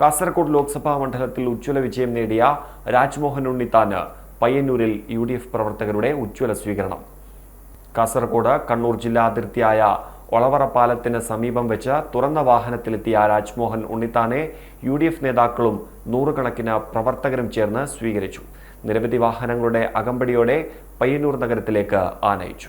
കാസർഗോഡ് ലോക്സഭാ മണ്ഡലത്തിൽ ഉജ്ജ്വല വിജയം നേടിയ രാജ്മോഹൻ ഉണ്ണിത്താന് പയ്യന്നൂരിൽ യു ഡി എഫ് പ്രവർത്തകരുടെ ഉജ്ജ്വല സ്വീകരണം. കാസർഗോഡ് കണ്ണൂർ ജില്ലാ അതിർത്തിയായ ഒളവറ പാലത്തിന് സമീപം വെച്ച് തുറന്ന വാഹനത്തിലെത്തിയ രാജ്മോഹൻ ഉണ്ണിത്താനെ യു ഡി എഫ് നേതാക്കളും നൂറുകണക്കിന് പ്രവർത്തകരും ചേർന്ന് സ്വീകരിച്ചു. നിരവധി വാഹനങ്ങളുടെ അകമ്പടിയോടെ പയ്യന്നൂർ നഗരത്തിലേക്ക് ആനയിച്ചു.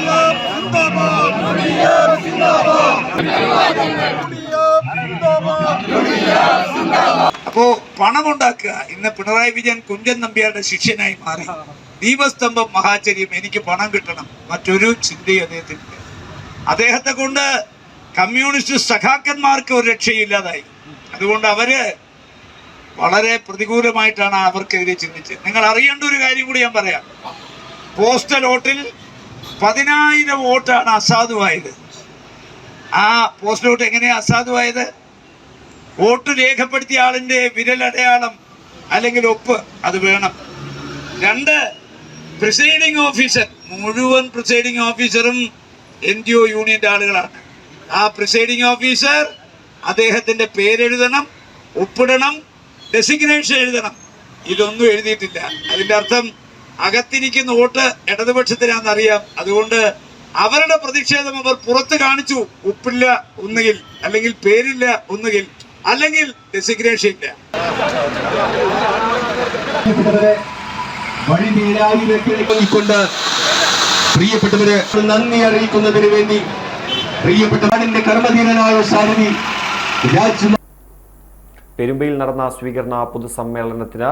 പണമുണ്ടാക്കുക. ഇന്ന് പിണറായി വിജയൻ കുഞ്ചൻ നമ്പ്യാരുടെ ശിഷ്യനായി മാറി. ദീപസ്തംഭം മഹാചര്യം എനിക്ക് പണം കിട്ടണം. മറ്റൊരു ചിന്തയും അദ്ദേഹത്തിനില്ല. അദ്ദേഹത്തെ കൊണ്ട് കമ്മ്യൂണിസ്റ്റ് സഖാക്കന്മാർക്ക് ഒരു രക്ഷയില്ലാതായി അതുകൊണ്ട് അവർ വളരെ പ്രതികൂലമായിട്ടാണ് അവർക്കെതിരെ ചിന്തിച്ചത്. നിങ്ങൾ അറിയേണ്ട ഒരു കാര്യം കൂടി ഞാൻ പറയാം. പോസ്റ്റൽ വോട്ടിൽ പതിനായിരം വോട്ടാണ് അസാധുവായത്. ആ പോസ്റ്റൽ വോട്ട് എങ്ങനെയാണ് അസാധുവായത്? വോട്ട് രേഖപ്പെടുത്തിയ ആളിന്റെ വിരലടയാളം അല്ലെങ്കിൽ ഒപ്പ് അത് വേണം. രണ്ട് പ്രിസൈഡിംഗ് ഓഫീസർ മുഴുവൻ പ്രിസൈഡിംഗ് ഓഫീസറും എൻ ജി ഒ യൂണിയന്റെ ആളുകളാണ്. ആ പ്രിസൈഡിംഗ് ഓഫീസർ അദ്ദേഹത്തിന്റെ പേരെഴുതണം ഒപ്പിടണം ഡെസിഗ്നേഷൻ എഴുതണം. ഇതൊന്നും എഴുതിയിട്ടില്ല. അതിന്റെ അർത്ഥം അകത്തിരിക്കുന്ന വോട്ട് ഇടതുപക്ഷത്തിനാണെന്നറിയാം. അതുകൊണ്ട് അവരുടെ പ്രതിഷേധം അവർ പുറത്ത് കാണിച്ചു. ഒപ്പില്ല ഒന്നുകിൽ അല്ലെങ്കിൽ പേരില്ല ഒന്നുകിൽ അല്ലെങ്കിൽ ഡെസിഗ്നേഷൻ ഇല്ല നീരായിക്കൊണ്ട് പ്രിയപ്പെട്ടവര് നന്ദി അറിയിക്കുന്നതിന് വേണ്ടി പ്രിയപ്പെട്ട നാടിന്റെ കർമ്മധീരനായ സാരഥി പെരുമ്പയിൽ നടന്ന സ്വീകരണ പൊതുസമ്മേളനത്തിന്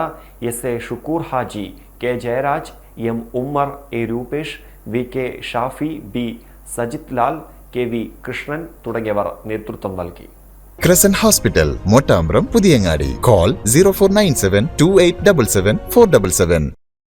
S A Shukoor Haji K Jayaraj M Ummer A Rupesh V K Shafi B Sajith Lal K V Krishnan തുടങ്ങിയവർ നേതൃത്വം നൽകി. Crescent hospital Mottambram Puthiyangadi call zero four nine seven two eight double seven four double seven